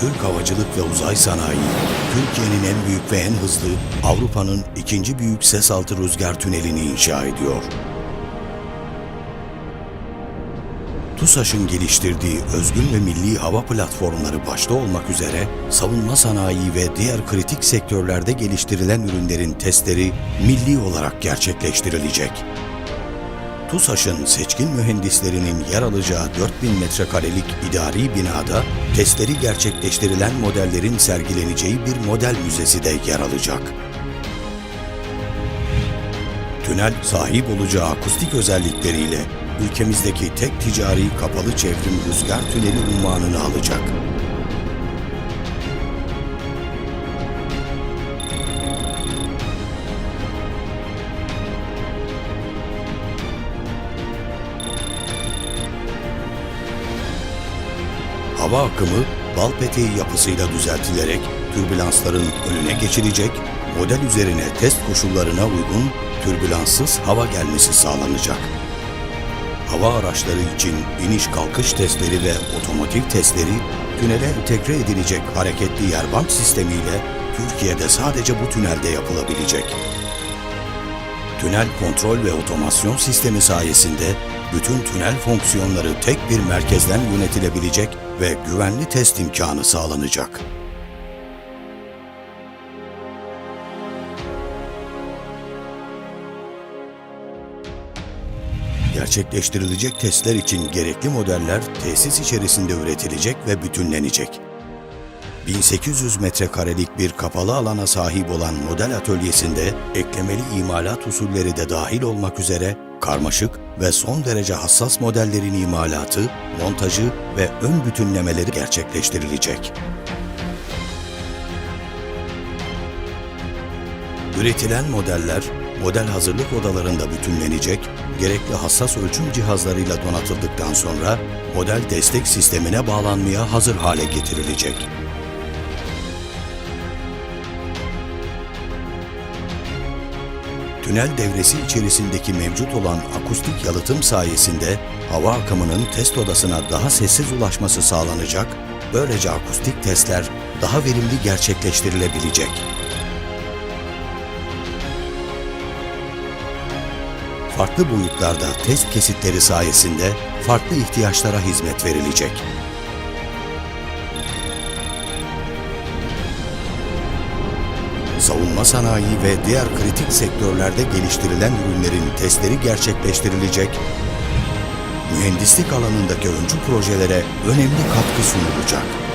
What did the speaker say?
Türk Havacılık ve Uzay Sanayi, Türkiye'nin en büyük ve en hızlı, Avrupa'nın ikinci büyük ses altı rüzgar tünelini inşa ediyor. TUSAŞ'ın geliştirdiği özgün ve milli hava platformları başta olmak üzere savunma sanayi ve diğer kritik sektörlerde geliştirilen ürünlerin testleri milli olarak gerçekleştirilecek. TUSAŞ'ın seçkin mühendislerinin yer alacağı 4000 metrekarelik idari binada testleri gerçekleştirilen modellerin sergileneceği bir model müzesi de yer alacak. Tünel sahip olacağı akustik özellikleriyle ülkemizdeki tek ticari kapalı çevrim rüzgar tüneli unvanını alacak. Hava akımı bal peteği yapısıyla düzeltilerek türbülansların önüne geçilecek, model üzerine test koşullarına uygun türbülanssız hava gelmesi sağlanacak. Hava araçları için iniş kalkış testleri ve otomotiv testleri tünele entegre edilecek hareketli yerbant sistemiyle Türkiye'de sadece bu tünelde yapılabilecek. Tünel kontrol ve otomasyon sistemi sayesinde bütün tünel fonksiyonları tek bir merkezden yönetilebilecek ve güvenli test imkanı sağlanacak. Gerçekleştirilecek testler için gerekli modeller tesis içerisinde üretilecek ve bütünlenecek. 1800 metrekarelik bir kapalı alana sahip olan model atölyesinde eklemeli imalat usulleri de dahil olmak üzere karmaşık ve son derece hassas modellerin imalatı, montajı ve ön bütünlemeleri gerçekleştirilecek. Üretilen modeller, model hazırlık odalarında bütünlenecek, gerekli hassas ölçüm cihazlarıyla donatıldıktan sonra model destek sistemine bağlanmaya hazır hale getirilecek. Tünel devresi içerisindeki mevcut olan akustik yalıtım sayesinde hava akımının test odasına daha sessiz ulaşması sağlanacak, böylece akustik testler daha verimli gerçekleştirilebilecek. Farklı boyutlarda test kesitleri sayesinde farklı ihtiyaçlara hizmet verilecek. Savunma sanayi ve diğer kritik sektörlerde geliştirilen ürünlerin testleri gerçekleştirilecek, mühendislik alanındaki öncü projelere önemli katkı sunulacak.